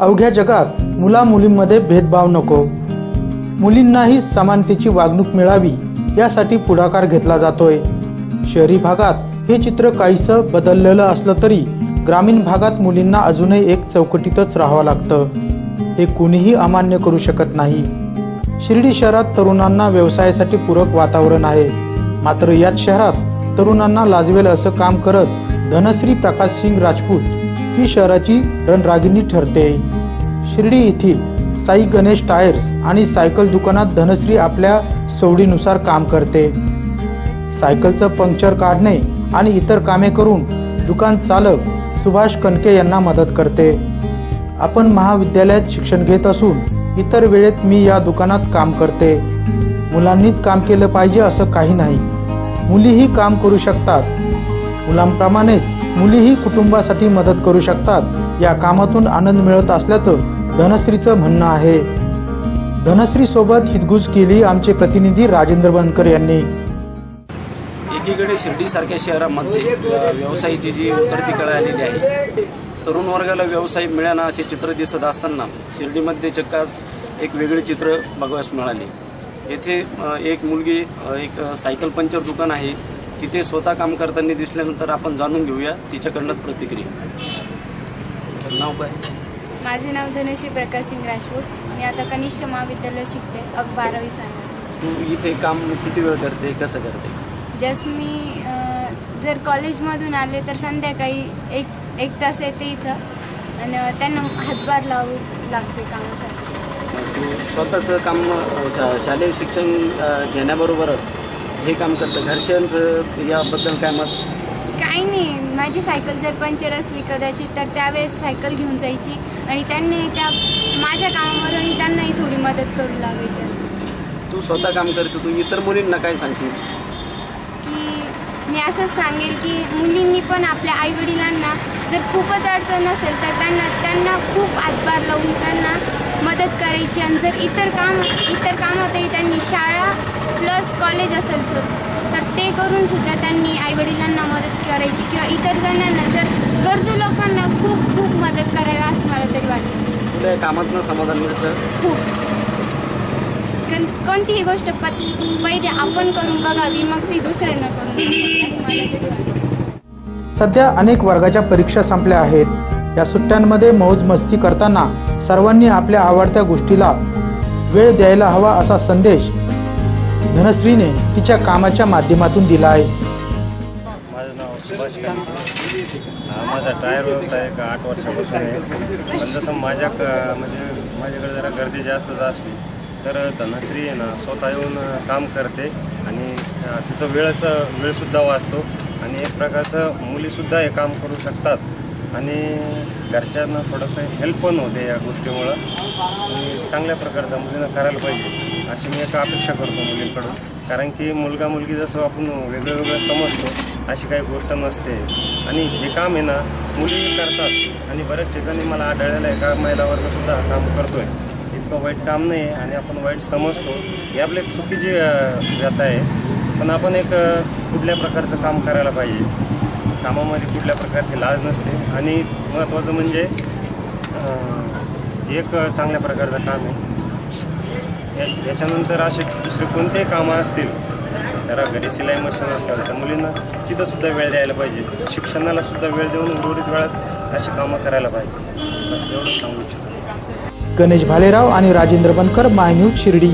अवघ्या जगात मुला मुलींमध्ये भेदभाव नको. मुलींनाही समानतेची वागणूक मिळावी यासाठी पुढाकार घेतला जातोय. शहरी भागात हे चित्र काहीसं बदललेलं असलं तरी ग्रामीण भागात मुलींना अजूनही एक चौकटीतच राहावं लागतं. हे कुणीही अमान्य करू शकत नाही. शिर्डी शहरात तरुणांना व्यवसायासाठी पूरक वातावरण आहे. मात्र याच शहरात तरुणांना लाजवेल असं काम करत धनश्री प्रकाश सिंग राजपूत ही शहराची रणरागिणी ठरते. शिर्डी येथील साई गणेश टायर्स आणि सायकल दुकानात धनश्री आपल्या सवडीनुसार काम करते. सायकलचं पंक्चर काढणे आणि इतर कामे करून दुकान चालक सुभाष कनके यांना मदत करते. आपण महाविद्यालयात शिक्षण घेत असून इतर वेळेत मी या दुकानात काम करते. मुलांनीच काम केलं पाहिजे असं काही नाही. मुलीही काम करू शकतात. मुलांप्रमाणेच मुलीही कुटुंबासाठी मदत करू शकतात. या कामातून आनंद मिळत असल्याचं धनश्रीचं म्हणणं आहे. धनश्री सोबत हितगुज केली आमचे प्रतिनिधी राजेंद्र बनकर यांनी. एकीकडे शिर्डीसारख्या शहरामध्ये व्यवसायाची जी उतरती कळा आलेली आहे तरुण वर्गाला व्यवसाय मिळाना असे चित्र दिसत असताना शिर्डीमध्ये चक्कात एक वेगळे चित्र बघावयास मिळाले. येथे एक मुलगी एक सायकल पंचर दुकान आहे. तिथे स्वतः काम करताना दिसल्यानंतर आपण जाणून घेऊया तिच्याकडनं प्रतिक्रिया. नाव काय? माझे नाव धनुषी प्रकाश सिंग राजपूत. मी आता कनिष्ठ महाविद्यालय शिकते अग बारावी सायन्स तू इथे काम किती वेळ करते? कसं करते? जस्ट मी जर कॉलेजमधून आले तर संध्याकाळी एक एक तास येते इथं. आणि त्यांना हातभार लावू लागते कामासाठी. तू स्वतःचं काम शालेय शिक्षण घेण्याबरोबरच हे काम करतं. घरच्यांचं याबद्दल काय मत? काही नाही. माझी सायकल जर पंक्चर असली कदाचित तर त्यावेळेस सायकल घेऊन जायची. आणि त्यांनी त्या माझ्या कामावर आणि त्यांनाही थोडी मदत करू लागायची असं. तू स्वतः काम करतो तू इतर मुलींना काय सांगशील? की मी असंच सांगेल की मुलींनी पण आपल्या आईवडिलांना जर खूपच अडचण असेल तर त्यांना त्यांना खूप हातभार लावून त्यांना मदत करायची आणि जर इतर काम इतर कामातही त्यांनी शाळा प्लस कॉलेज असेल सर तर ते करून सुद्धा त्यांनी आईवडिलांना मदत करायची किंवा इतर जणांना जर गरजू लोकांना खूप खूप मदत करावी असं मला तरी वाटतं. कामातनं समाधान मिळतं? खूप. कारण कोणतीही गोष्ट प पहिले आपण करून बघावी मग ती दुसऱ्यांना करून बघावी, असं मला तरी वाटतं. सध्या अनेक वर्गाच्या परीक्षा संपल्या आहेत. या सुट्ट्यांमध्ये मौज मस्ती करताना सर्वांनी आपल्या आवडत्या गोष्टीला वेळ द्यायला हवा असा संदेश धनश्रीने तिच्या कामाच्या माध्यमातून दिला आहे. माझं नाव सुभाष हा माझा टायर व्यवसाय एक आठ वर्षापासून आहे. पण जसं माझ्या क म्हणजे माझ्याकडे जरा गर्दी जास्त असली तर धनश्री आहे ना स्वतः येऊन काम करते आणि तिचं वेळच वेळसुद्धा वाचतो. आणि एक प्रकारचं मुलीसुद्धा हे काम करू शकतात. आणि घरच्यांना थोडंसं हेल्प पण होते या गोष्टीमुळं. आणि चांगल्या प्रकारचा मुलींना करायला पाहिजे. अशी मी एक अपेक्षा करतो मुलींकडून. कारण की मुलगा मुलगी जसं आपण वेगळं वेगळं समजतो अशी काही गोष्ट नसते. आणि हे काम आहे ना मुली करतात. आणि बऱ्याच ठिकाणी मला आढळलेलं आहे का महिला वर्गसुद्धा हा काम करतोय. इतकं वाईट काम नाही आहे आणि आपण वाईट समजतो. ही आपली एक चुकीची व्यथा आहे. पण आपण एक कुठल्या प्रकारचं काम करायला पाहिजे? कामामध्ये कुठल्या प्रकारची लाज नसते. आणि महत्त्वाचं म्हणजे एक चांगल्या प्रकारचं काम आहे. या- याच्यानंतर असे दुसरे कोणतेही कामं असतील जरा घरी सिलाई मशीन असेल तर मुलींना तिथंसुद्धा वेळ द्यायला पाहिजे. शिक्षणाला सुद्धा वेळ देऊन उर्वरित वेळात अशी कामं करायला पाहिजे. असं एवढं सांगू इच्छितो. गणेश भालेराव आणि राजेंद्र बनकर माय न्यूज शिर्डी.